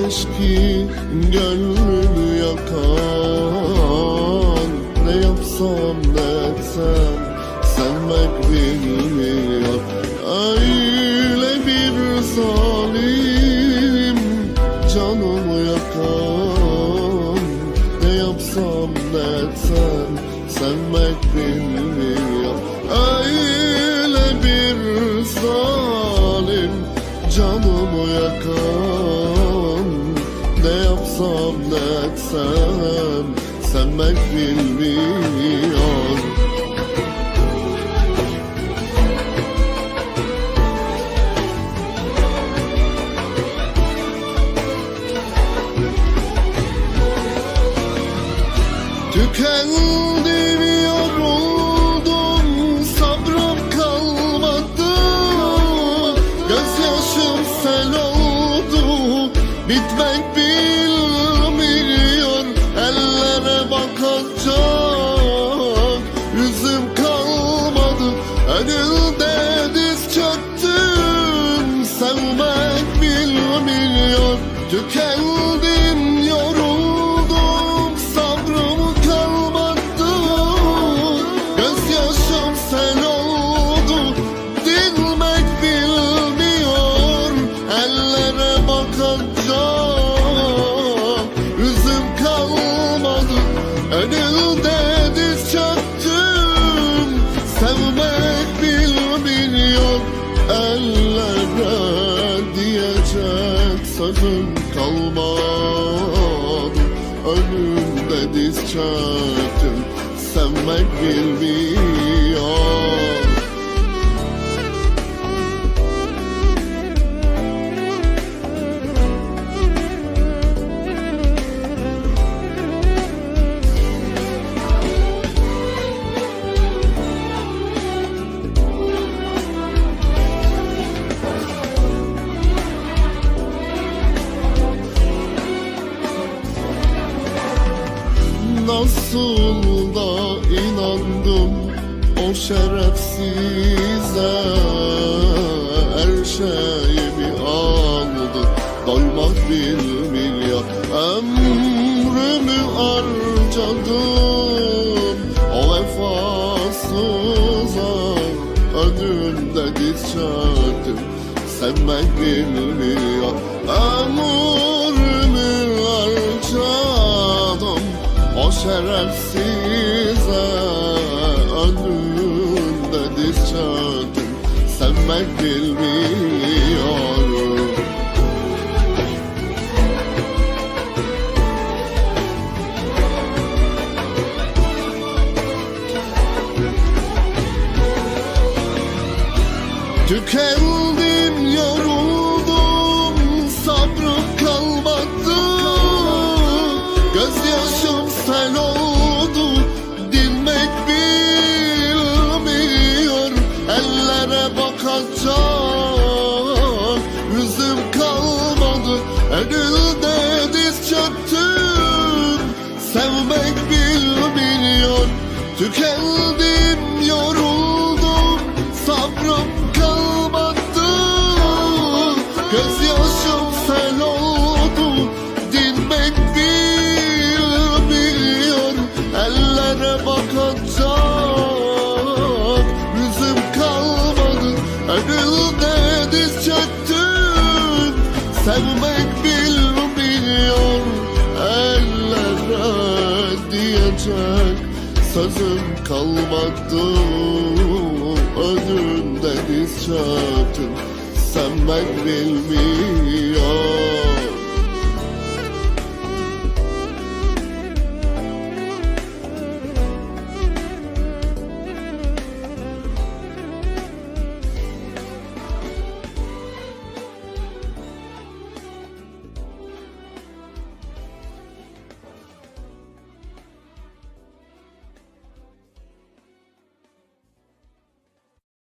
ateş ki gönlümü yakan Ne yapsam ne etsem sevmek bilmiyor Öyle bir zalim canımı yakan Ne yapsam ne etsem sevmek bilmiyor Öyle bir zalim ne etsem sevmek bilmiyor Tükendim yoruldum sabrım kalmadı. Gözyaşım sel oldu bitmek bilmiyor bakacak yüzüm kalmadı. Önünde diz çöktüm. Sevmek bilmiyor Tükendim Önünde diz çöktüm sevmek bilmiyor Ellere diyecek sözüm kalmadı. Önünde diz çöktüm sevmek bilmiyor o şerefsize Her şeyimi aldı. Doymak bilmiyor Ömrümü harcadım. O vefasıza Önünde diz çöktüm sevmek bilmiyor Ömrümü harcadım. O şerefsize sevmek bilmiyorum Tükendim, Ellere bakacak yüzüm kalmadı. Önünde diz çöktüm, sevmek bilmiyor. Tükendim, yoruldum, sabrım kalmadı. Gözyaşım sel diyecek sözüm kalmadı. Önünde diz çöktüm sevmek bilmiyor